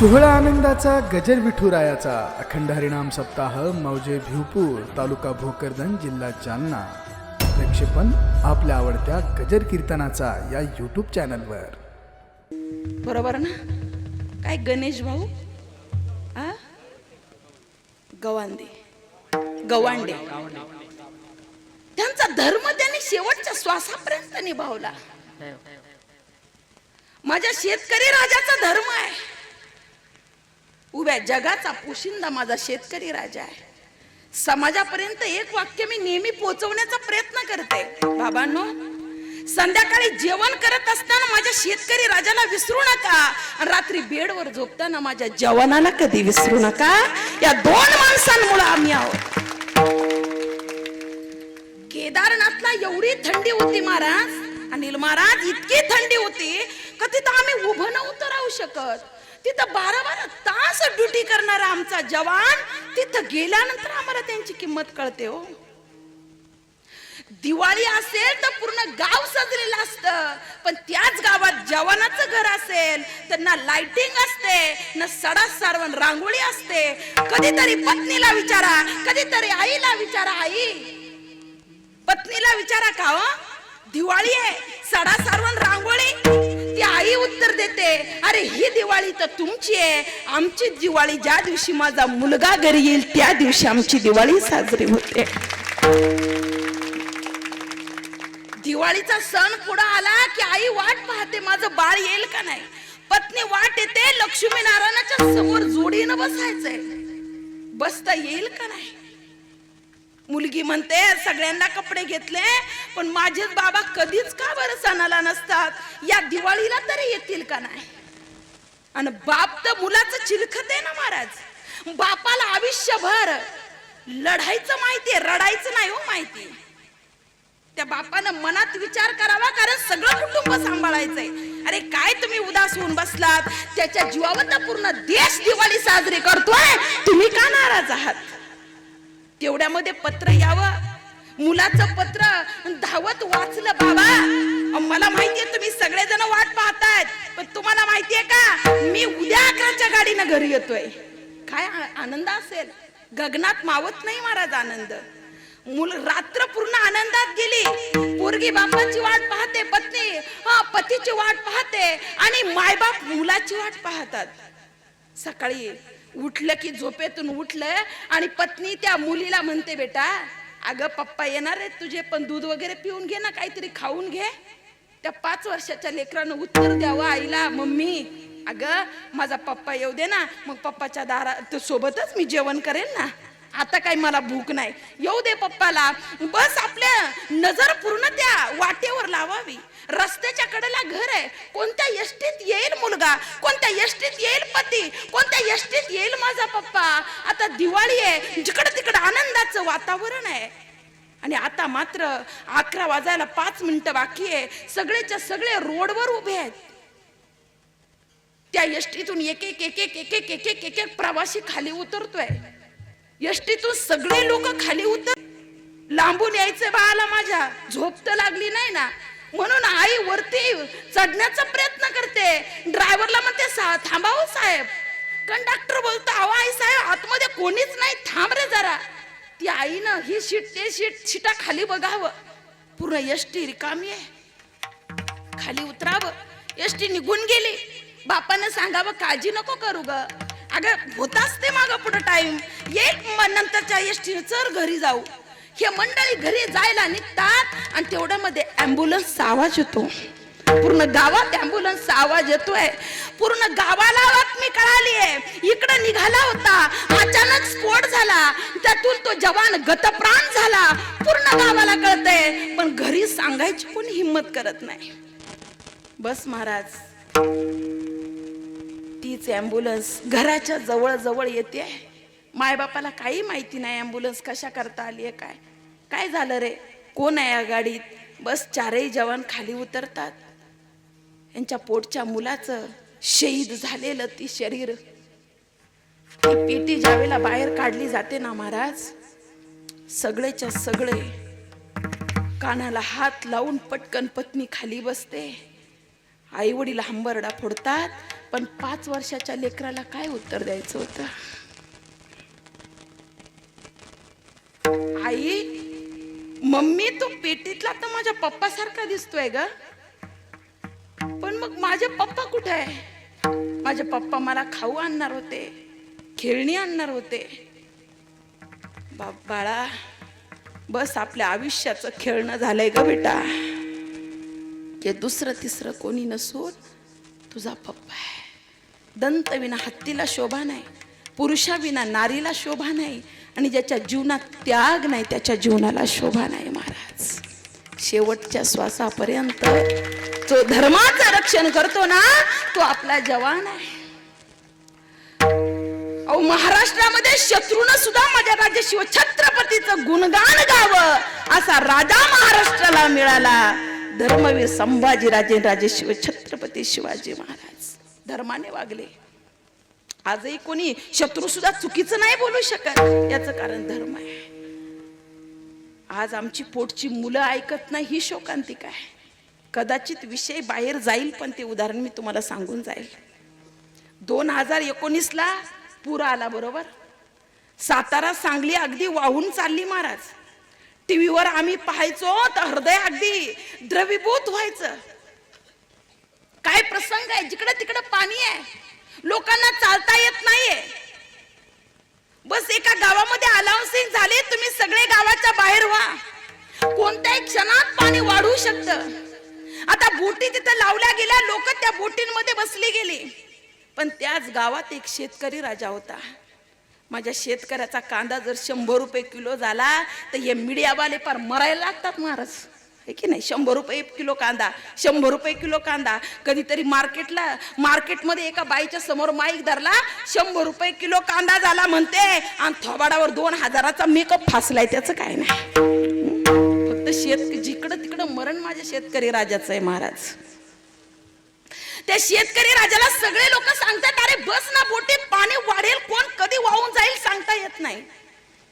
सोहळा आनंदाचा गजर विठुरायाचा. अखंड हरिनाम सप्ताह मौजे भिवपूर तालुका भोकरदन जिल्हा जालना. प्रक्षेपण आपल्या आवडत्या गजर कीर्तनाचा या यूट्यूब चॅनलवर बरोबर ना? काय गणेश भाऊ? आ? गवांडे. गवांडे. त्यांचा धर्म त्यांनी शेवटच्या श्वासापर्यंत निभावला. माझ्या शेतकरी राजाचा धर्म आहे. उभ्या जगाचा पुशिंदा माझा शेतकरी राजा आहे. समाजापर्यंत एक वाक्य मी नेहमी पोहोचवण्याचा प्रयत्न करते. बाबांनो संध्याकाळी जेवण करत असताना माझ्या शेतकरी राजाला विसरू नका. आणि रात्री बेडवर झोपताना माझ्या जवानाला कधी विसरू नका. या दोन माणसांमुळे आम्ही आहोत. केदारनाथला एवढी थंडी होती महाराज. अनिल महाराज इतकी थंडी होती. का तिथं आम्ही उभं नव्हतं राहू शकत. तिथं बारा बारा तास ड्युटी करणारा आमचा जवान तिथं गेल्यानंतर आम्हाला त्यांची किंमत कळते हो. दिवाळी असेल तर पूर्ण गाव सजलेलं असतं पण त्याच गावात जवानाचं घर असेल तर ना लाइटिंग असते ना सडा सारवण रांगोळी असते. कधीतरी पत्नीला विचारा कधीतरी आईला विचारा आई. पत्नीला विचारा का हो? दिवाळी आहे सडा सारवण रांगोळी. ती आई उत्तर देते अरे ही दिवाळी तर तुमची आहे. आमची दिवाळी ज्या दिवशी माझा मुलगा घरी येईल त्या दिवशी आमची दिवाळी साजरी होते. दिवाळीचा सण पुढे आला की आई वाट पाहते माझं बाळ येईल का नाही? पत्नी वाट येते लक्ष्मी नारायणाच्या समोर जोडीनं बसायचंय. बसता येईल का नाही? मुलगी म्हणते सगळ्यांना कपडे घेतले पण माझेच बाबा कधीच का बरं सणाला नसतात? या दिवाळीला तरी येतील का नाही? आणि बाप तर मुलाचं चिलखत आहे ना महाराज. बापाला आयुष्यभर लढायचं माहितीये रडायचं नाही हो माहिती. त्या बापानं मनात विचार करावा कारण सगळं कुटुंब सांभाळायचंय. अरे काय तुम्ही उदास होऊन बसलात? त्याच्या जीवावर पूर्ण देश दिवाळी साजरी करतोय. तुम्ही का नाराज आहात? तेवढ्यामध्ये पत्र यावं. मुलाचं पत्र धावत वाचलं बाबा. मला माहितीये तुम्ही सगळेजण वाट पाहतायत. पण तुम्हाला माहितीये का? मी उद्या अकराच्या गाडीनं घरी येतोय. काय आनंद असेल? गगनात मावत नाही महाराज आनंद. मुल रात्र पूर्ण आनंदात गेली. पोरगी बापाची वाट पाहते पत्नी हा पतीची वाट पाहते आणि मायबाप मुलाची वाट पाहतात. सकाळी उठलं की झोपेतून उठलं आणि पत्नी त्या मुलीला म्हणते बेटा अगं पप्पा येणार आहेत तुझे पण दूध वगैरे पिऊन घे ना काहीतरी खाऊन घे. त्या पाच वर्षाच्या लेकरानं उत्तर द्यावं आईला मम्मी अगं माझा पप्पा येऊ दे ना मग पप्पाच्या दारा सोबतच मी जेवण करेन ना. आता काही मला भूक नाही. येऊ दे पप्पाला. बस आपल्या नजर पूर्ण त्या वाटेवर लावावी. रस्त्याच्या कडेला घर आहे. कोणत्या यष्टीत येईल मुलगा? कोणत्या यष्टीत येईल पती? कोणत्या यष्टीत येईल माझा पप्पा? आता दिवाळी आहे. जिकडं तिकडं आनंदाचं वातावरण आहे. आणि आता मात्र अकरा वाजायला पाच मिनिटं बाकी आहे. सगळेच्या सगळे रोडवर उभे आहेत. त्या यष्टीतून एक एक एक एक एक एक एक एक एक एक प्रवासी खाली उतरतोय. यष्टीतून सगळे लोक खाली उतर. लांबून यायचे बाळाला माझ्या. झोप तर लागली नाही ना. म्हणून आई वरती चढण्याचा प्रयत्न करते. ड्रायव्हरला म्हणते "सा- थांबाव हो साहेब. कंडक्टर बोलतो आवा आई साहेब आतमध्ये कोणीच नाही. थांब रे जरा. ती आईनं ही शीट ते शीट शिटा खाली बघावं. पूर्ण यष्टी रिकामी आहे. खाली उतरावं. यष्टी निघून गेली. बापानं सांगावं काळजी नको करू ग. अगं होताच ते माग पुढं टाइम एक नंतरच्या एसटीनं चर घरी जाऊ. हे मंडळी घरी जायला निघतात आणि तेवढ्या मध्ये अँब्युलन्सचा आवाज येतो. पूर्ण गावात अँब्युलन्सचा आवाज येतोय. पूर्ण गावाला बातमी कळाली आहे इकडे निघाला होता. अचानक स्फोट झाला. त्यातून तो जवान गतप्राण झाला. पूर्ण गावाला कळतंय. पण घरी सांगायची कोणी हिंमत करत नाही. बस महाराज. तीच ॲम्ब्युलन्स घराच्या जवळ जवळ येते. मायबापाला काही माहिती नाही ॲम्ब्युलन्स कशा करता आली आहे काय. काय झालं रे? कोण आहे या गाडीत? बस चारही जवान खाली उतरतात. यांच्या पोटच्या मुलाचं शहीद झालेलं ती शरीर. ती पेटी ज्यावेळेला बाहेर काढली जाते ना महाराज सगळेच्या सगळे कानाला हात लावून पटकन पत्नी खाली बसते. आई वडील हंबरडा फोडतात. पण पाच वर्षाच्या लेकराला काय उत्तर द्यायचं होतं? आई मम्मी तू पेटीतला तर माझ्या पप्पा सारखा दिसतोय ग. पण मग माझे पप्पा कुठे आहे? माझे पप्पा मला खाऊ आणणार होते खेळणी आणणार होते. बाप बाळा बस आपल्या आयुष्याचं खेळणं झालंय ग बेटा. हे दुसरं तिसरं कोणी नसून तुझा पप्पा दंतविना हत्तीला शोभा नाही पुरुषाविना नारीला शोभा नाही आणि ज्याच्या जीवनात त्याग नाही त्याच्या जीवनाला शोभा नाही महाराज. शेवटच्या श्वासापर्यंत जो धर्माचं रक्षण करतो ना तो आपला जवान आहे. अहो महाराष्ट्रामध्ये शत्रून सुद्धा माझ्या राजा शिव छत्रपतीचं गुणगान गावं असा राजा महाराष्ट्राला मिळाला. धर्मवीर संभाजी राजे राजे शिव छत्रपती शिवाजी महाराज. धर्माने वागले. आजही कोणी शत्रू सुद्धा चुकीचं नाही बोलू शकत. याचं कारण धर्म आहे. आज आमची पोटची मुलं ऐकत नाही ही शोकांतिक आहे. कदाचित विषय बाहेर जाईल पण ते उदाहरण मी तुम्हाला सांगून जाईल. दोन हजार एकोणीसला पूर आला बरोबर? सातारा सांगली अगदी वाहून चालली महाराज. टीव्हीवर आम्ही पाहायचो तर हृदय अगदी द्रवीभूत व्हायचं. काय प्रसंग आहे? जिकडे तिकडे पाणी आहे. लोकांना चालता येत नाहीये. बस एका गावामध्ये अलाउन्सिंग झाले तुम्ही सगळे गावाच्या बाहेर व्हा. कोणत्याही क्षणात पाणी वाढू शकतं. आता बोटी तिथं लावल्या गेल्या लोक त्या बोटींमध्ये बसली गेली. पण त्याच गावात एक शेतकरी राजा होता. माझ्या शेतकऱ्याचा कांदा जर शंभर रुपये किलो झाला तर हे मीडियावाले पार मरायला लागतात महाराज. आहे की नाही? शंभर रुपये किलो कांदा शंभर रुपये किलो कांदा. कधीतरी मार्केटला मार्केटमध्ये एका बाईच्या समोर माईक धरला शंभर रुपये किलो कांदा झाला म्हणते. आणि थोबाडावर दोन हजाराचा मेकअप फासलाय त्याचं काय नाही. फक्त शेत जिकडं तिकडं मरण माझ्या शेतकरी राजाचं आहे महाराज. त्या शेतकरी राजाला सगळे लोक सांगतात अरे बस ना बोटी पाणी वाढेल कोण कधी वाहून जाईल सांगता येत नाही.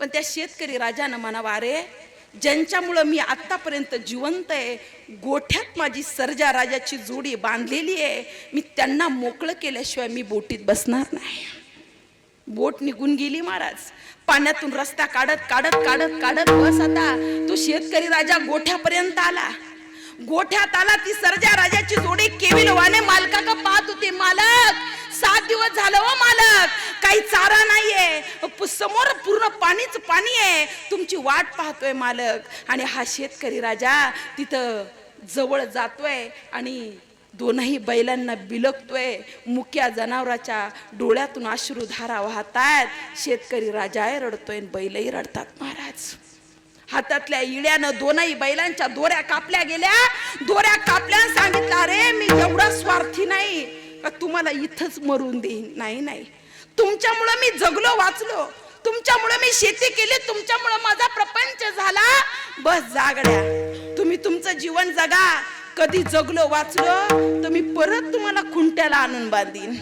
पण त्या शेतकरी राजानं म्हणावा अरे ज्यांच्यामुळं मी आतापर्यंत जिवंत आहे गोठ्यात माझी सर्जा राजाची जोडी बांधलेली आहे मी त्यांना मोकळं केल्याशिवाय मी बोटीत बसणार नाही. बोट निघून गेली महाराज. पाण्यातून रस्ता काढत काढत काढत काढत बस आता. तो शेतकरी राजा गोठ्यापर्यंत आला. गोठ्यात आला ती सर्जा राजाची जोडी केविलवाने मालका का पाहत होती. मालक सात दिवस झालं हो मालक. काही चारा नाहीये. समोर पूर्ण पाणीच पाणी आहे तुमची वाट पाहतोय मालक. आणि हा शेतकरी राजा तिथं जवळ जातोय आणि दोनही बैलांना बिलकतोय मुक्या जनावराच्या डोळ्यातून अश्रुधारा वाहतात. शेतकरी राजाही रडतोय आणि बैलही रडतात महाराज. हातातल्या इड्यानं दोनही बैलांच्या दोऱ्या कापल्या गेल्या. दोऱ्या कापल्या सांगितलं अरे मी एवढा स्वार्थी नाही. का तुम्हाला इथंच मरून देईन? नाही नाही. तुमच्यामुळं मी जगलो वाचलो. तुमच्यामुळं मी शेती केली तुमच्यामुळं माझा प्रपंच झाला. बस जागड्या. तुम्ही तुमचं जीवन जगा. कधी जगलो वाचलो तर मी परत तुम्हाला खुंट्याला आणून बांधीन.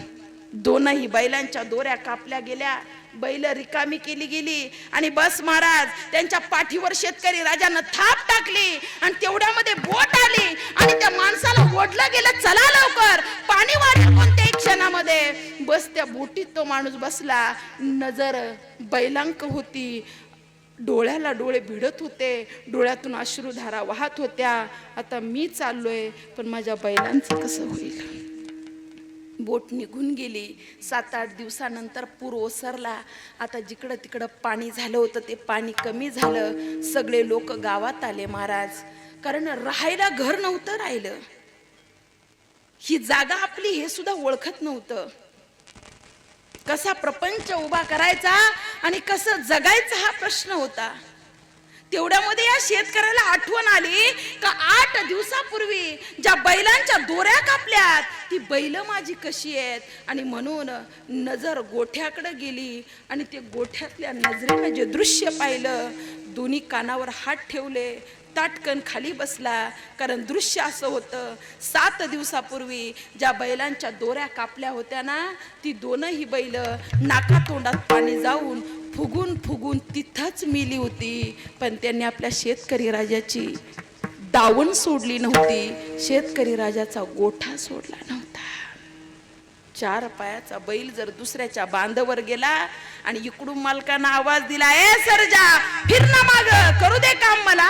दोनही बैलांच्या दोऱ्या कापल्या गेल्या. बैल रिकामी केली गेली आणि बस महाराज त्यांच्या पाठीवर शेतकरी राजानं थाप टाकली आणि तेवढ्यामध्ये बोट आली आणि त्या माणसाला ओढलं गेलं चला लवकर. पाणी वाढलं कोणत्या क्षणामध्ये. बस त्या बोटीत तो माणूस बसला. नजर बैलांक होती. डोळ्याला डोळे भिडत होते. डोळ्यातून अश्रुधारा वाहत होत्या. आता मी चाललोय पण माझ्या बैलांचं कसं होईल? बोट निघून गेली. सात आठ दिवसानंतर पूर ओसरला. आता जिकडं तिकडं पाणी झालं होतं ते पाणी कमी झालं. सगळे लोक गावात आले महाराज. कारण राहायला घर नव्हतं राहिलं. ही जागा आपली हे सुद्धा ओळखत नव्हतं. कसा प्रपंच उभा करायचा आणि कसं जगायचा हा प्रश्न होता. तेवढ्यामध्ये या शेतकऱ्याला आठवण आली का आठ दिवसापूर्वी ज्या बैलांच्या दोऱ्या कापल्यात ती बैल माझी कशी आहेत? आणि म्हणून नजर गोठ्याकडे गेली आणि ते गोठ्यातल्या नजरेनं जे दृश्य पाहिलं दोन्ही कानावर हात ठेवले ताटकन खाली बसला. कारण दृश्य असं होतं सात दिवसापूर्वी ज्या बैलांच्या दोऱ्या कापल्या होत्या ना ती दोनही बैल नाकातोंडात पाणी जाऊन फुगून फुगून तिथंच मिली होती. पण त्यांनी आपल्या शेतकरी राजाची दावण सोडली नव्हती. शेतकरी राजाचा गोठा सोडला नव्हता. चार पायाचा बैल जर दुसऱ्याच्या बांधावर गेला आणि इकडून मालकानं आवाज दिला ए सरजा फिर ना माग करू दे काम मला.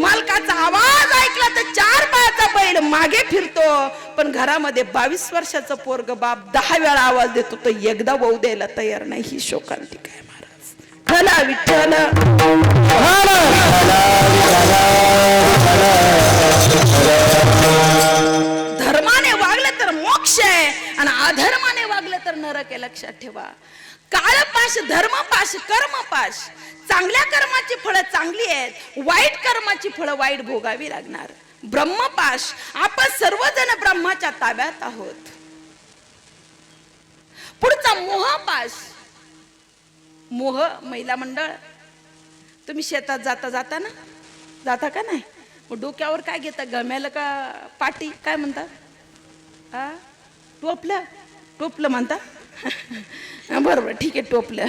मालकाचा आवाज ऐकला तर चार पायाचा बैल मागे फिरतो. पण घरामध्ये बावीस वर्षाचं पोरग बाप दहा वेळा आवाज देतो तर एकदा वाहू द्यायला तयार नाही ही शोकांतिक आहे विठ्ठल विठ्ठल. धर्माने वागलं तर मोक्ष आहे आणि अधर्माने वागलं तर नरक आहे लक्षात ठेवा. काळपाश धर्मपाश कर्मपाश. चांगल्या कर्माची फळं चांगली आहेत वाईट कर्माची फळं वाईट भोगावी लागणार. ब्रह्मपाश आपण सर्वजण ब्रह्माच्या ताब्यात आहोत. पुढचा मोहपाश मोह महिला मंडळ. तुम्ही शेतात जाता जाता ना? जाता का नाही? मग डोक्यावर काय घेता? गम्याला का पाटी? काय म्हणतात हा टोपलं? टोपलं म्हणता? बरोबर ठीक आहे टोपलं.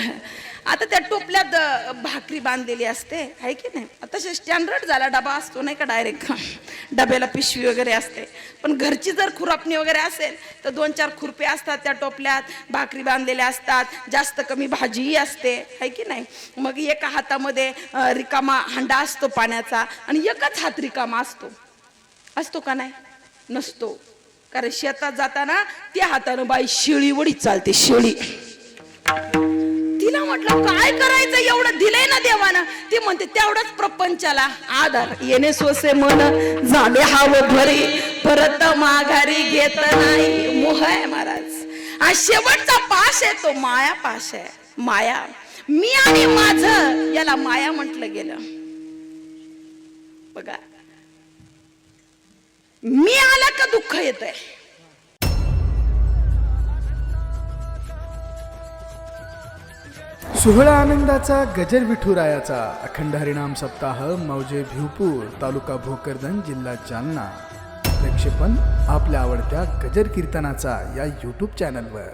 आता त्या टोपल्यात भाकरी बांधलेली असते आहे की नाही? तसे स्टँडर्ड झाला डबा असतो नाही का डायरेक्ट डब्याला पिशवी वगैरे असते. पण घरची जर खुरापणी वगैरे असेल तर दोन चार खुरपे असतात त्या टोपल्यात भाकरी बांधलेल्या असतात जास्त कमी भाजीही असते आहे की नाही? मग एका हातामध्ये रिकामा हांडा असतो पाण्याचा आणि एकच हात रिकामा असतो. असतो का नाही? नसतो. कारण शेतात जाताना त्या हातानं बाई शेळी वडी चालते शेळी. म्हटलं काय करायचं? एवढं दिलंय ना देवानं? ती म्हणते तेवढंच प्रपंचाला आधार. येणे स्वसे मन झाले हाव भरी. परत माघारी घेत नाही. मोह आहे महाराज. हा शेवटचा पाश आहे तो माया पाश आहे. माया. मी आणि माझ याला माया म्हटलं गेलं. बघा. मी आला का दुःख येत आहे सोहळा आनंदाचा गजर विठुरायाचा. अखंड हरिणाम सप्ताह मौजे भिवपूर तालुका भोकरदन जिल्हा जालना. प्रक्षेपण आपल्या आवडत्या गजर कीर्तनाचा या यूट्यूब चॅनलवर